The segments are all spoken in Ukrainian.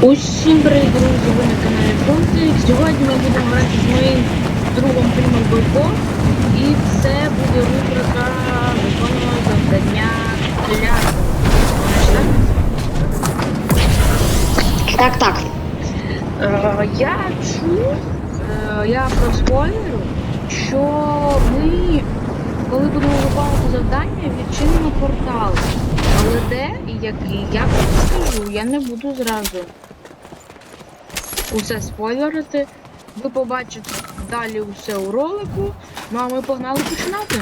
Усім привіт, друзі, ви на каналі Фунтик. Сьогодні ми будемо грати з моїм другом Клімом Бойко. І це буде рубрика виконуємо завдання так? Так, так. Е, я чув, е, я проспойлерю, що ми, коли будемо виконувати завдання, відчинимо портал. Але де і який, я вам скажу, я не буду зразу усе спойлерити. Ви побачите далі усе у ролику. Ну а ми погнали починати.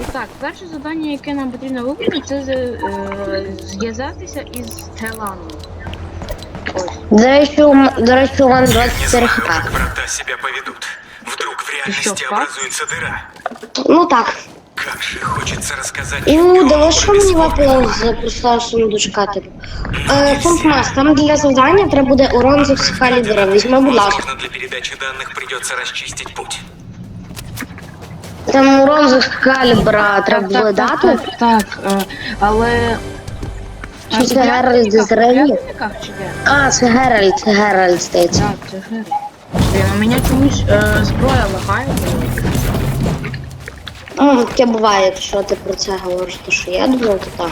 І так, перше завдання, яке нам потрібно виконати, це е, зв'язатися із Геланом. Ось. До речі, у до речі, у мене 24 хп. врата себя поведут. Вдруг в реальности образуется дыра. Ну так. Как же хочется рассказать Ну, давай що про мені з простого сундучка типу. Е, Функмас, там для завдання треба буде урон з Екскалібура. Візьми, будь ласка. Возможно, для передачи данных придется расчистить путь. Там урон з Екскалібура треба буде так, дати. так, так, е, але... Чи це клятвниках- з чи? А, це Геральт, це Геральт здається. Так, це Геральт. Блін, у мене чомусь е, зброя лагає. Ну, таке буває, якщо ти про це говориш, то що я думав, то так.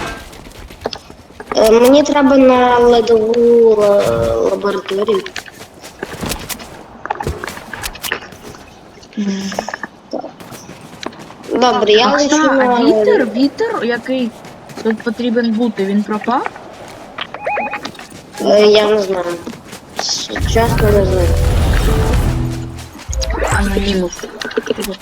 Е, Мені треба на ледову е, лабораторію. Добре, я А, лечу а на... вітер, вітер, який тут потрібен бути, він пропав? Е, Я не знаю. Чесно не знаю. Анонімус. Анонімус?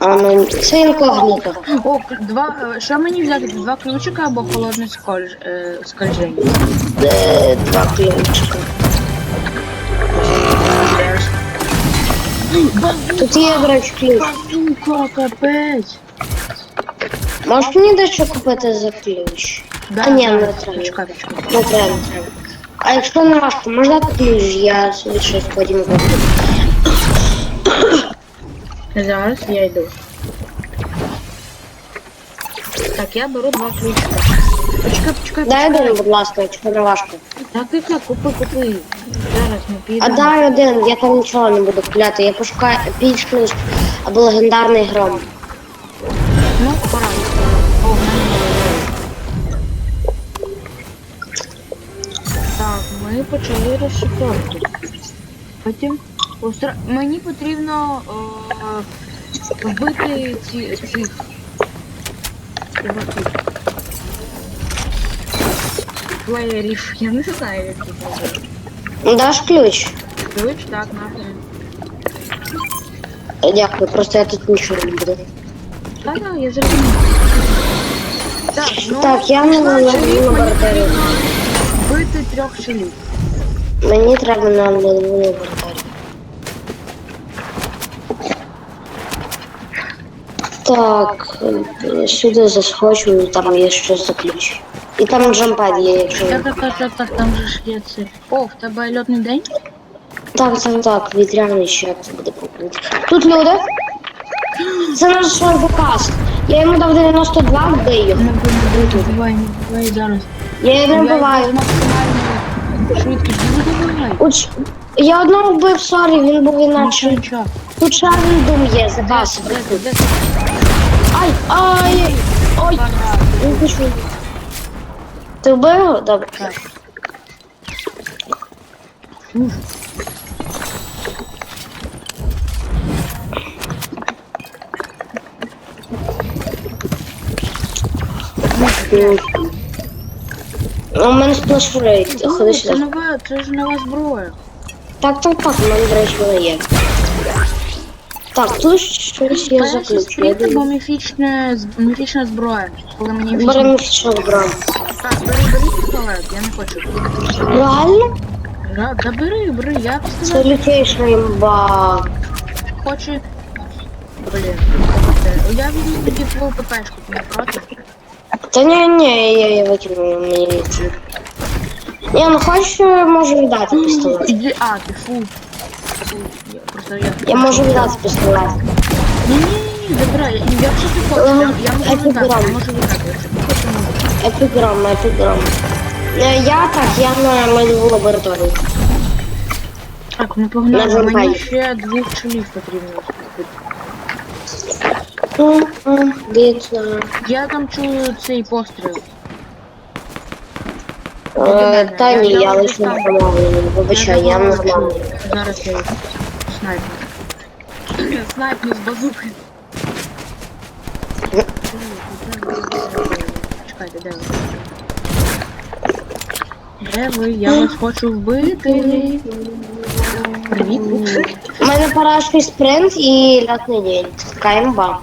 А, ну, це інкогніто. О, к- два, е, що мені взяти? Два ключика або холодне скольж, е, скольження? Е, Два ключика. Тут є, речі, ключ. Базука, капець. Можеш мені дещо купити за ключ? А, ні, не треба. Не треба, не треба. А якщо не важко, можна ключ, я собі щось потім куплю. Зараз я йду. Так, я беру два ключика. Почекай, почекай, Дай один, будь ласка, не важко. Так, так, так, купи, купи. Зараз ми А дай один, я там нічого не буду купляти. Я пошукаю епічний або легендарний гром. Ну, пора. О, в мене новий. Так, ми почали розшифровку. Потім устра... мені потрібно е, вбити ці ці чуваки. Плеєрів, я не знаю, як їх назвати. Даш ключ? Ключ, так, нахрен. Е, Дякую, просто я тут нічого не буду. Так, так, я зрозумів. Так, ну, Так, я не знаю, на чоловік, мені лабораторію. потрібно Вбити трьох чоловік. Мені треба на ледову лабораторію. Так, е, сюди заскочу, там є щось за ключ. І там джампад є, якщо. Так, так, так, так, там же ж є це. О, в тебе льотний день? Так, так, так, вітряний ще це буде покрити. Тут люди. Це наш шорбокаст. Я йому дав 92, вбий його. Не вбивай, не вбивай зараз. Я його не Я вбиваю. швидкістю. Не вбивай. Уч... Я одного вбив, сорі, він був Нічого, іначе. Тут один дум є, запас. Де, де, де? Ай, ай, ой, він пішов. Ти вбив його? Добре. Так. У мене сплешрейт. Ходи Це сюди. нова, це ж нова зброя. Так, так, так, у мене, до речі, вона є. Так, тут щось є за Перше ключ. Я стріти, бо думаю. міфічне, з- міфічна зброя. Коли мені Беремо візьмуть. фішок брав. Так, бери, бери пістолет, я не хочу. Реально? Да, да бери, бери, я Це пістолет лютейша імба. хочу. Блін, це- я візьму тоді твою ППшку, ти не проти? Та ні, ні, я її викину мені літі. Ні, ну хочеш, я можу віддати пістолет. Іди, а, ти фу. Фу, Я я... Я можу віддати пістолет. Ні, ні, ні, забирай, я- якщо ти хочеш, я, я можу віддати, я можу віддати, якщо ти хочеш, я можу. Епіграм, епіграм. Е, Я так, я на ледову лабораторію. Так, ми погнали. На Мені ще двох чолів потрібно. Я там чую цей постріл. Е, Та ні, я лише не помогу. Вибачай, я не знаю. Зараз я їх снайпну. Снайпну з базуки. Чекайте, де ви? Де ви? Я вас хочу вбити. Привіт. У мене парашний спринт і льотний день. Така імба.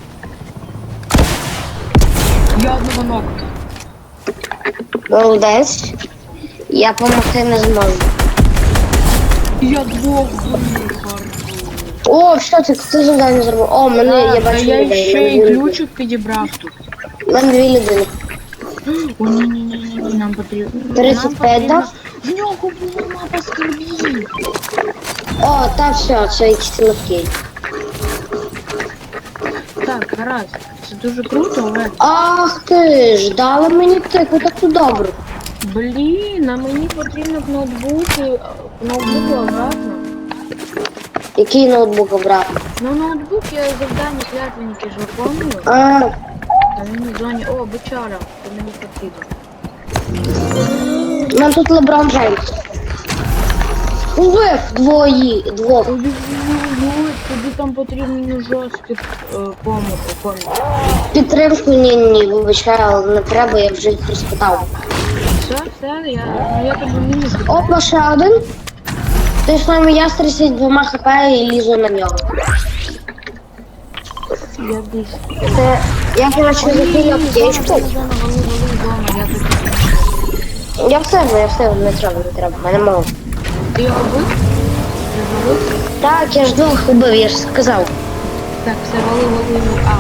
Я одного ногу. Молодець. Я помогти не зможу. Я двох вбив. О, що ти? Хто завдання зробив? О, мене я бачу я людей. ще мене дві ключик підібрав тут. У мене дві людини. О, ні, ні, ні, ні, ні, нам потрібно. 35 нам потрібно- дав? В нього була мапа скарбів. О, та все, це якісь легкі. Так, гаразд. Це дуже круто, але. Ах ти ж, дали мені тику таку добру. Блін, а мені потрібно к ноутбуку, к ноутбуку обратно. Який ноутбук обрати? Ну, ноутбук я завдання клятвенники ж виконую. А, Та він в зоні. О, бичара, то мені потрібно. мене тут Леброн Джеймс. Увих двої, двох. Тобі там потрібно жорстких е, кому. Підтримку ні, ні, вибачай, але не треба, я вже їх розпитав. Все, все, я, ну, я тобі мінус. Опа, ще один. Той самий я з 32 хп і лізу на нього. Я десь. Це я коротше закинув аптечку. Я в себе, я в себе, не треба, не треба, мене мало. Ти його бив? Ти завив? Так, я ж двох убив, я ж сказав. Так, все, вали, вали, вали. А.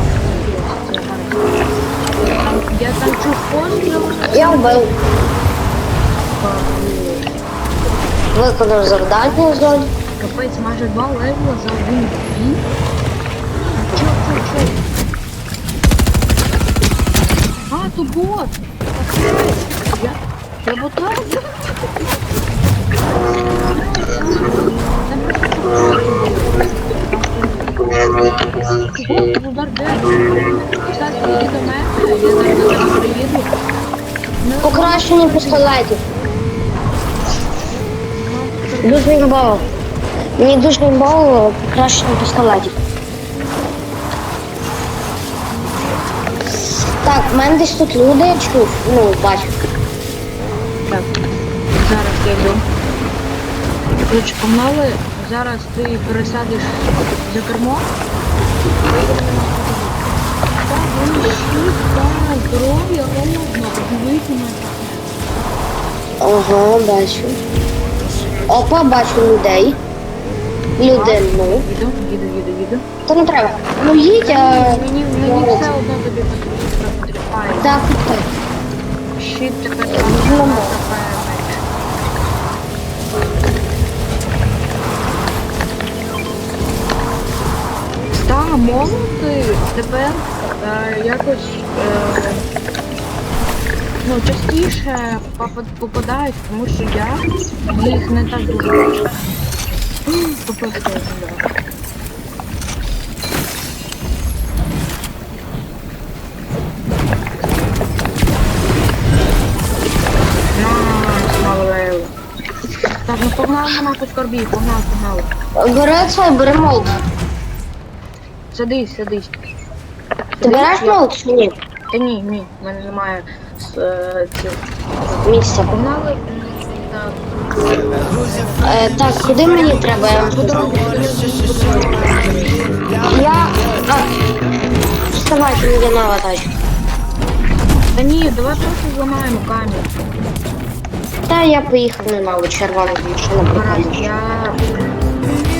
Я там чув постріл. Я вбив. Виконав завдання зоні. Капець, майже два левела за один бій. Чо, чо, чо? А, то бот! Я, я бота? Бот, удар де? Кстати, іди до я зараз приїду. Покращення пістолетів. Дуже імбово. Мені дуже імбово покращення пістолетів. Так, в мене десь тут люди я чув. Ну, бачу. Так, зараз я йду. Коротше, погнали. Зараз ти пересадиш за кермо. Так, вони щит, так, здоров'я, холодно, мене. Ага, бачу. Опа, бачу людей. Людину. Їду, їду, їду, їду. Та не треба. Ну їдь, а... Мені, мені все одно тобі потрібно потріпає. Так, так. Щит тепер там Ну, ну. Та, молоди тепер е, якось е, ну, частіше попадають, тому що я їх не так дуже. Попадаю. Так, ну погнали на мапу скорбів, погнали, погнали. Бери молот. Садись, садись. Ти береш молот чи ні? Та ні, ні, в мене немає Місця. Погнали. Так. Е, так, куди мені треба? Я... А, вставай, мені нова тачка. Та ні, давай просто зламаємо камінь. Та я поїхав на нову червону машину я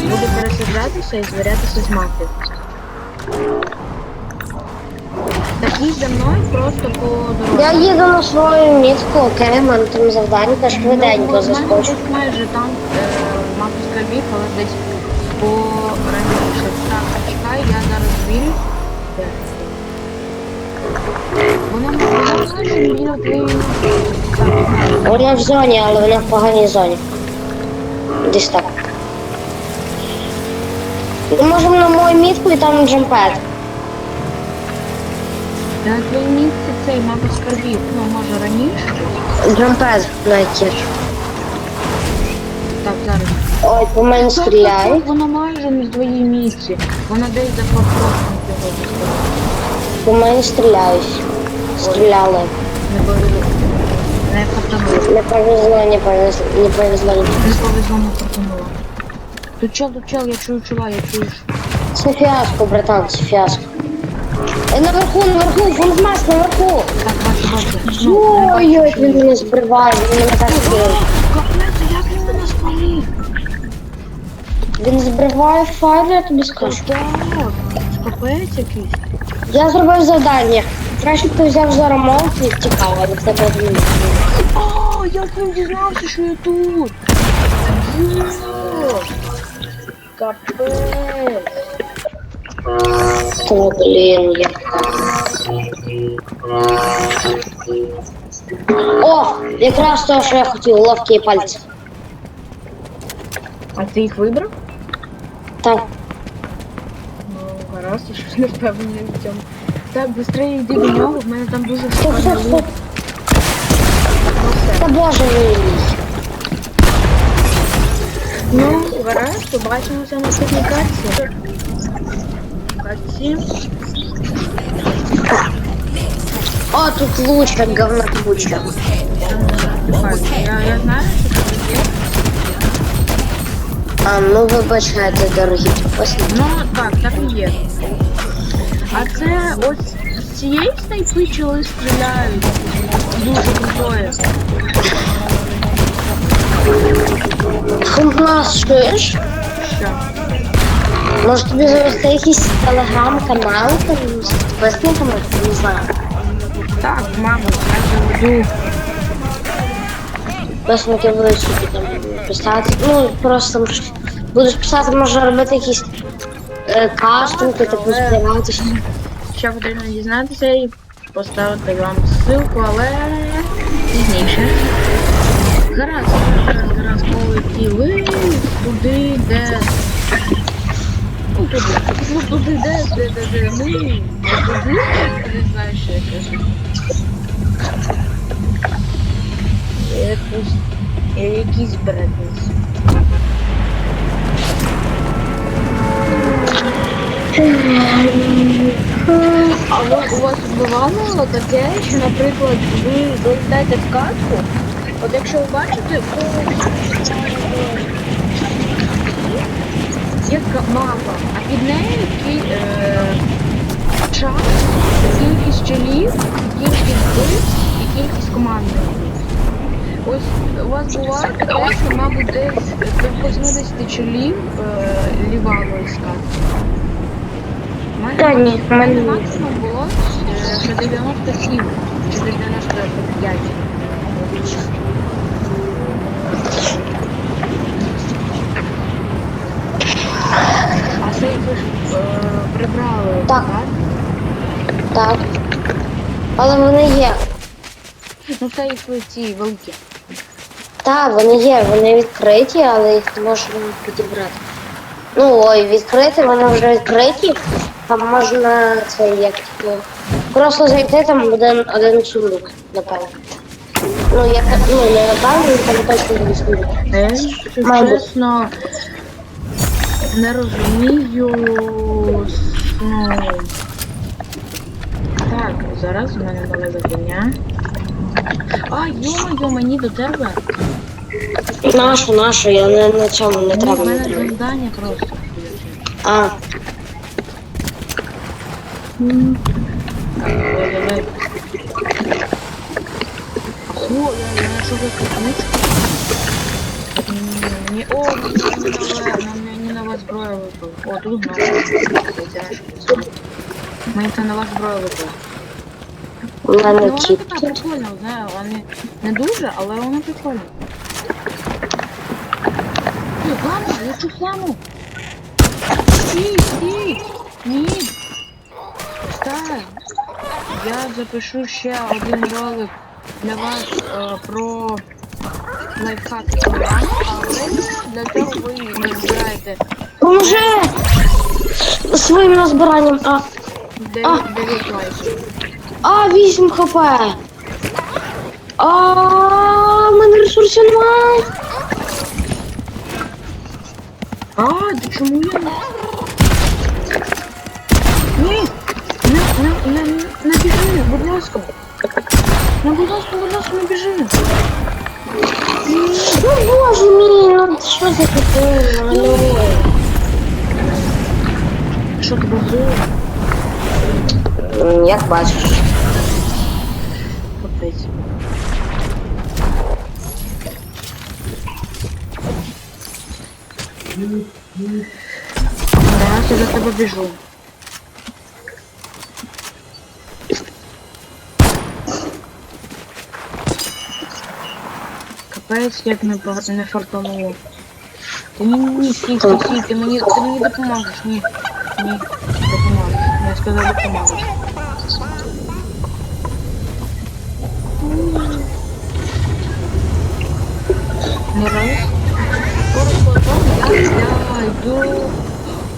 буду пересаджатися і звірятися з мапи. Їдь за мною просто по дорозі. Я їду на свою мітку, окей, в мене там завдання, та швиденько Ну, заскочу. тут майже там е, мапа скарбів, але десь по раніше. Так, чекай, я зараз звірю. Де? Вона майже твоєї. Так, Вона в зоні, але вона в поганій зоні. Десь так. Ми можемо на мою мітку і там джампет. На твоє місце цей, мабуть, скарбів. Ну, може раніше. Джампет на. Так, зараз. Ой, по мене стріляють. так, майже не в місці. Вона десь за форпостом цього. По мене стріляють. Стріляли. Не повезло. Не фартануло. Не повезло, не повезло, не повезло. Не повезло, не фартануло. Тут чел, тут чел, я чую чула, я чую. Це фіаско, братан, це фіаско. Наверху, наверху, фунтмас, наверху. Не Ой-ой, він мене збриває, він мене так кинув. Капець, як він мене спалив? Він збриває файл, я тобі скажу. Капець якийсь. Я зробив завдання. Краще б ти взяв зараз молот і втікав, але в тебе він. О, як він дізнався, що я тут? Йо! Капець. Та блін, я. О, якраз те, що я хотів, ловкі пальці. А ти їх вибрав? Так, Ну, гаразд, я щось не впевнений в цьому. Так, швидше йди до нього, в мене там дуже стоп, стоп, шикарний стоп. лук. Ну все. Та боже мій. Ну, гаразд, побачимося на наступній катці. Катці. О, тут лучка, говно лучка. Я, я знаю, що це є. А, ну вибачайте, дорогі підписники. Ну, так, так і є. А це ось з цієї снайпи чоли стріляють. Дуже крутое. Фунтмас, чуєш? Може тобі завести якийсь телеграм-канал там з підписниками? Не знаю. Так, мабуть, я заведу. Підписники будуть собі там писати. Ну, просто там будеш писати, може робити якісь е, кастинги, типу збиратися. Ще потрібно дізнатися і поставити вам ссылку, але пізніше. Гаразд, гаразд, гаразд, полетіли туди, де. Ну, туди. Ну, туди, де, де, де, де ми. Туди, не знаю, що я кажу. Якийсь, якийсь бред. несу. А ви, у вас бувало таке, що, наприклад, ви залітаєте в катку, от якщо ви бачите, о, є мапа, а під нею кі, е, час, кількість челів, кількість битв і кількість команди. Ось у вас буває таке, мабуть, десь до 80 челів е, лівало мене Та ні, в мене ні. максимум було е, що 97 чи 95. А це ви ж е, прибрали, Так. Так. Але вони є. Ну їх ви ці великі. Так, вони є, вони відкриті, але їх не можна підібрати. Ну, ой, відкриті, вони вже відкриті. Там можна це як типу. Просто зайти там один, один сундук, напевно. Ну, я ну, не напевно, там точно буде сундук. Мабуть. чесно, не розумію. Ну. Так, зараз у мене мале завдання. А, йо-моє, мені до тебе. Нашу, нашу, я не на цьому не Ні, треба не мене треба. завдання просто. А, Ой-ой-ой. О, я, я знайшов якусь книжку. М, Мені, о, мені мені нова зброя випала. О, тут нова. Мені це нова зброя випала. у мене Ну, вона кіт. така прикольна, знаю, вона не дуже, але вона прикольна. Ні, ладно, я цю фламу. Стій, стій, ні. Стай. Я запишу ще один ролик для вас е, про лайфхаки програми, але для цього ви не збираєте Поможи! Своїм назбиранням. А, 9, 9 лайків. а 8 хп. А, в мене ресурсів немає. А, да чому я не... Ні! Не, не, не, не біжи, будь ласка. Ну, будь ласка, будь ласка, не біжи. Ну боже мій, ну що за таке? Ну, Що м, Як бачиш. Капець. Я за тебе біжу. Капець, як не, ба- не фартануло. Ти ні, ні, стій, стій, стій, ти мені, ти мені допоможеш, ні. Ні, допоможеш. Я сказав, допоможеш. Не раз. Скоро потом я, йду.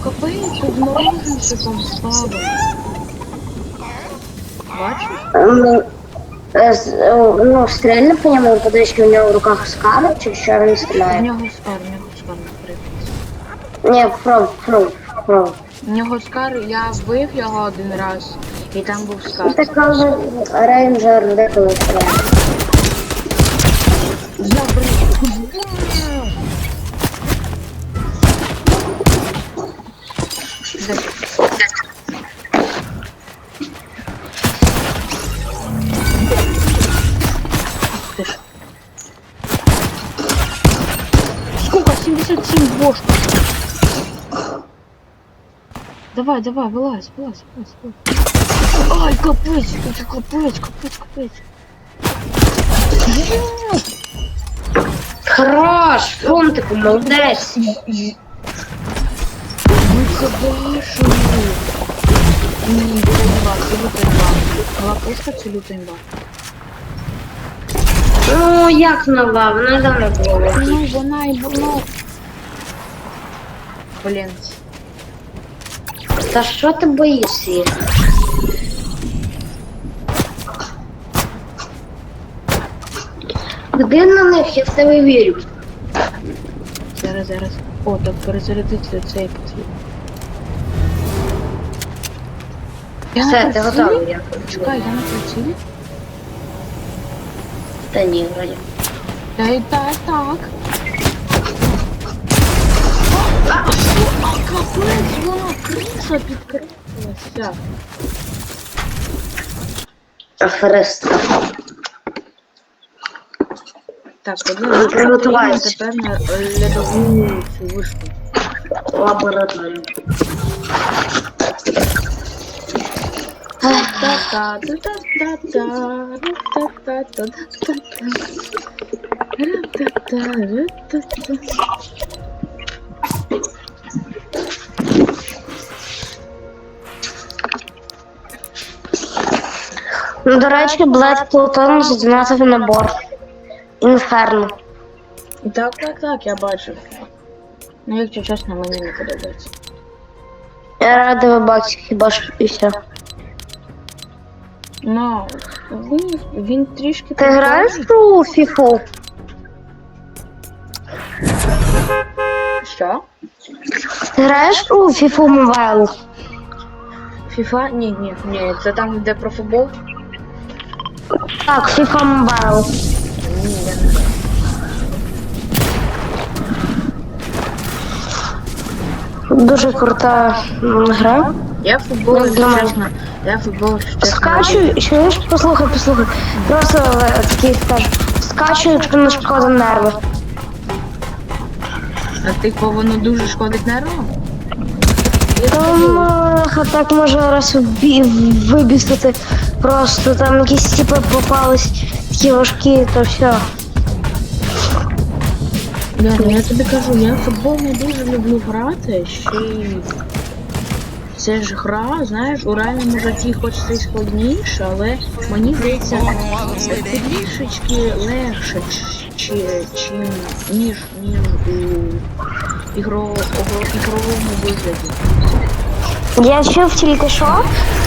Капець, мороженце там стало. Бачиш? М, е, з- е, Ну, стрельно по ньому, подивись, у нього в руках скар, чи що він В стріляє. нього скар, в нього скар наприклад. Ні, пробуй, пробуй, пробуй. В нього скар, я вбив його один раз, і там був скар. Це каже рейнджер стріляє. Я блин. Давай, давай, вылазь, вылазь, вылазь, вылазь. Ай, капец, это капец, капец, капец. Yes! Хорош, фунтику, молодець. Мы забрешили. Ні, це имба, це люта имба. Лапушка це люта имба. Ну, як нова, вона давно була. Ну, вона і було. Блін. Та що ти боїшся їх? Де на них, я в тебе вірю. Зараз, зараз. О, так перезарядити цей потрібно. Я Все, на ти прицілі? готовий, я Чекай, я на прицілі? Та ні, вроді. Та й так, так. А, що? А, капець, вона Криса підкрилася. Аферист. Так, потрібно Приготувайся. тепер на льодову цю вишку. Лабораторію. Та-та, Ну, до речі, Блед Плутон задонатив набор. Інферно. Так, так, так, я бачив. Ну, якщо чесно, мені не подобається. Я радий бачите, хіба що і все. Ну, він, він трішки... Ти граєш у фіфу? Що? Ти граєш у фіфу мобайл? Фіфа? Ні, ні, ні, це там, де про футбол? Так, не знаю. Дуже крута м, гра. Я футбол, Ну, думаю. чесно. Я футбол, якщо чесно. Скачу, чуєш, послухай, послухай. Просто е, такий скажу. Скачу, якщо не шкода нерви. А типу воно дуже шкодить нервам? Там так може раз вибістити. Просто там якісь типи попались такі важкі, то все. Блін, ну я тобі кажу, я в футбол не дуже люблю грати, ще й це ж гра, знаєш, у реальному житті хочеться і складніше, але мені здається, трішечки легше, чи, чим, ніж, ніж у ігровому вигляді. Я чув тільки що,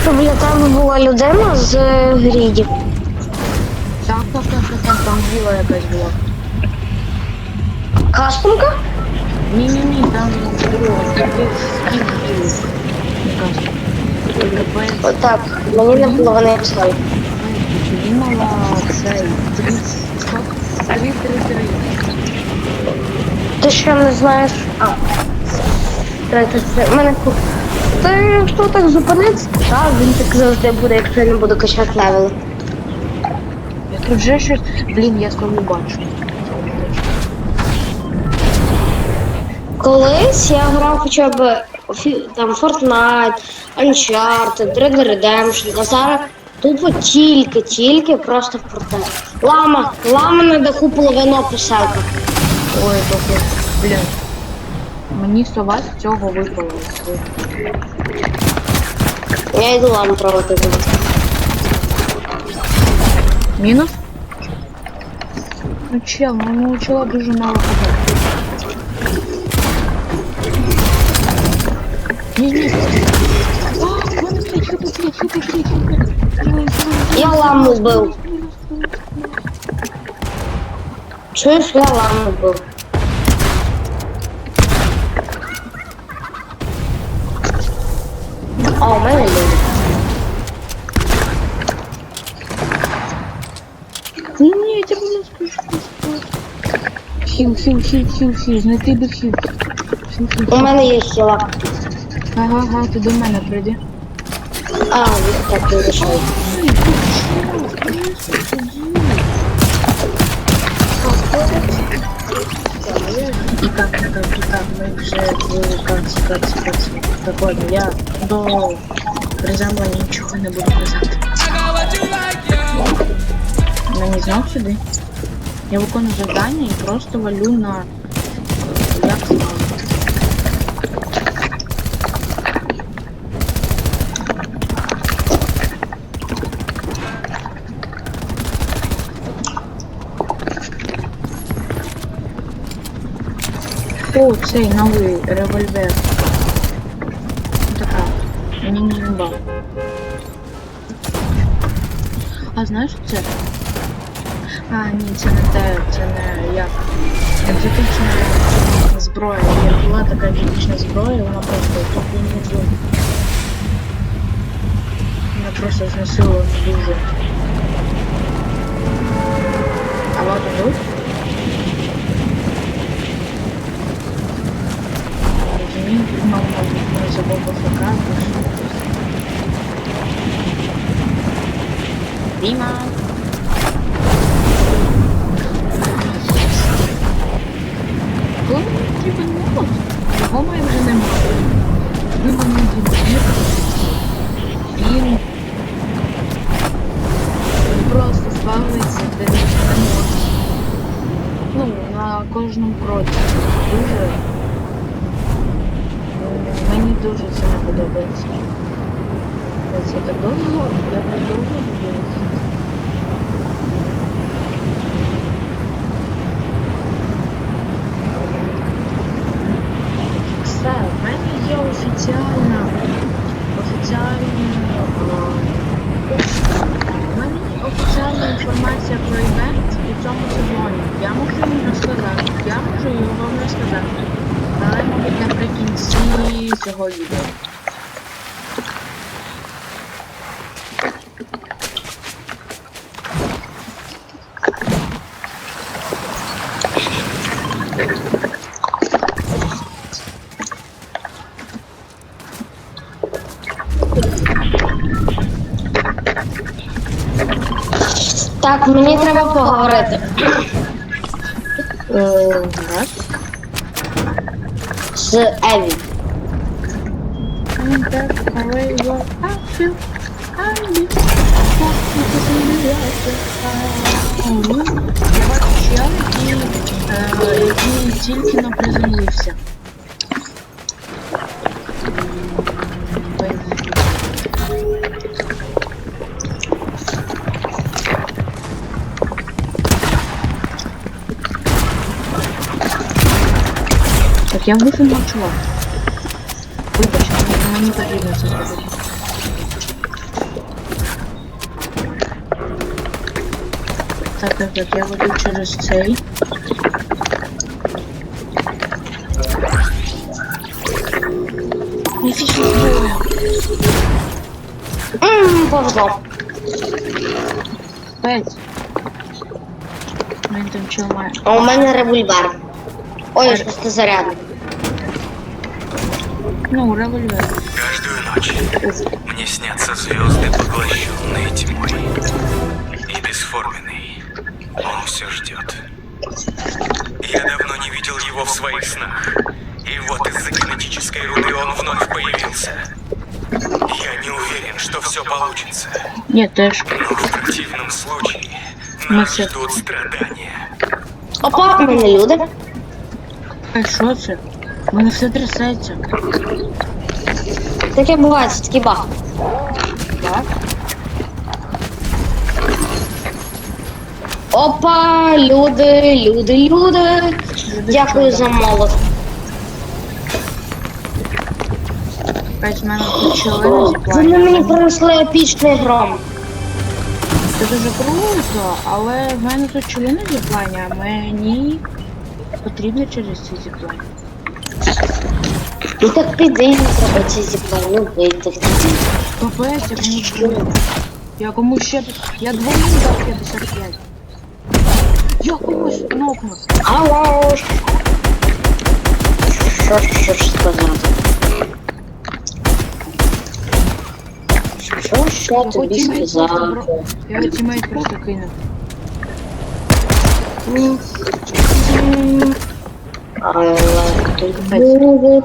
що біля тебе була людина з е, гріді. Так, так, так, так, так, там біла якась була. Кастомка? Ні-ні-ні, там друга. Отак, мені не було, вони написали. Він мала цей 30, 3 3 3 Ти що не знаєш? А. Це. Мене ку- Ти хто так зупиниться? Так, він так завжди буде, якщо я не буду качати левели. Я тут вже щось. Блін, я свою бачу. Колись я грав хоча б там Fortnite, Uncharted, Red Dead Redemption, а зараз тут от тільки-тільки просто Fortnite. Лама, лама на даху половину поселка. Ой, трохи. Блін. Мені сова з цього випало. Я йду ламу трогати. Мінус? Ну чел, ну у чела дуже мало хп. Ні, ні. А, в мене п'ять хп, п'ять хп, п'ять хп. Ой, Я ламу вбив. Чуєш, я ламу вбив. А, у мене люди. Ні, я тебе не скажу. Хіл, хіл, хіл, хіл, хіл, знайти би хіл. Хіл, хіл, У хіл. мене є хіла. Ага, ага, ти до мене прийди. А, так не вже в каці, каці. Так, я до приземлення нічого не буду казати. Мені знов сюди. Я виконую завдання і просто валю на... Як О, цей новий револьвер. Така. Мені не люба. А знаєш що це? А, ні, це не те, це не як. Екзотична зброя. Є була така екзотична зброя, вона просто тут не дуже. Вона просто зносила дуже. Цього відео. Так, мені треба поговорити. Е, З Еві. Так, я висунула чувак. Мені- потрібно це зробити. Так, так, так, я веду через цей. Не фішно Ммм, повезло. Пець. Він там чого має. А у мене револьвер. Ой, просто зарядний. Ну, револьвер. Ночь мне снятся звезды, поглощенные тьмой. И бесформенный. Он все ждет. Я давно не видел его в своих снах. И вот из-за кинетической руды он вновь появился. Я не уверен, что все получится. Ні, теж. Но в противном случае Мы нас все- ждут страдания. Опа, мене люди. А що це? У мене все трясеться. Таке буває, це такий баг. Так? Опа, люди, люди, люди. Дякую за молот. В мене чоловік Вони мені принесли епічний гром. Це дуже круто, але в мене тут члени зіплання, а мені потрібно через ці зіплання. Ну так піди, не треба ці зіпла, ну вийти. Капець, я комусь двоє. Я комусь ще... Я двоїм дав 55. Я комусь нокнув. Алло. Що ж, що ж сказати? Що я Його тобі сказати? бро... Його тімейт просто кинув. Але буде.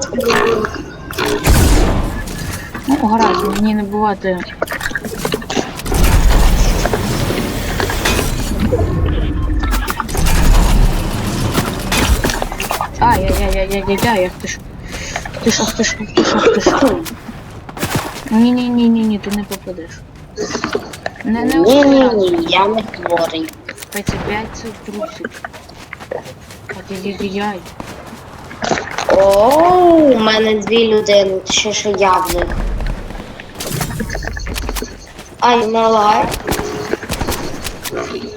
Ну, гаразд, мені не бувати. Ай-яй-яй-яй-яй-яй, ах ти ж. Ти ж, ти ж, ти ж, ти ж. Ні-ні-ні-ні, ти не попадеш. Не, не Ні-ні-ні, я не хворий. 25 це трусик. Ай-яй-яй-яй. О, у мене дві людини, ще що я в них. Ай, налай.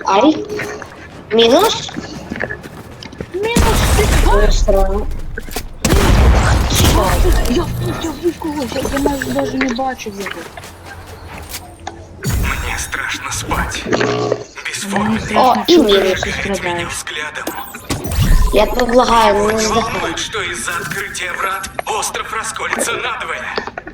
Ай. Мінус? Мінус ти. Що? Я, я вбив когось, я, я навіть навіть не бачив його. Мне страшно спать. Бесформенный. О, меня страдаєш. взглядом. Я предлагаю, не что из-за открытия врат остров расколется надвое.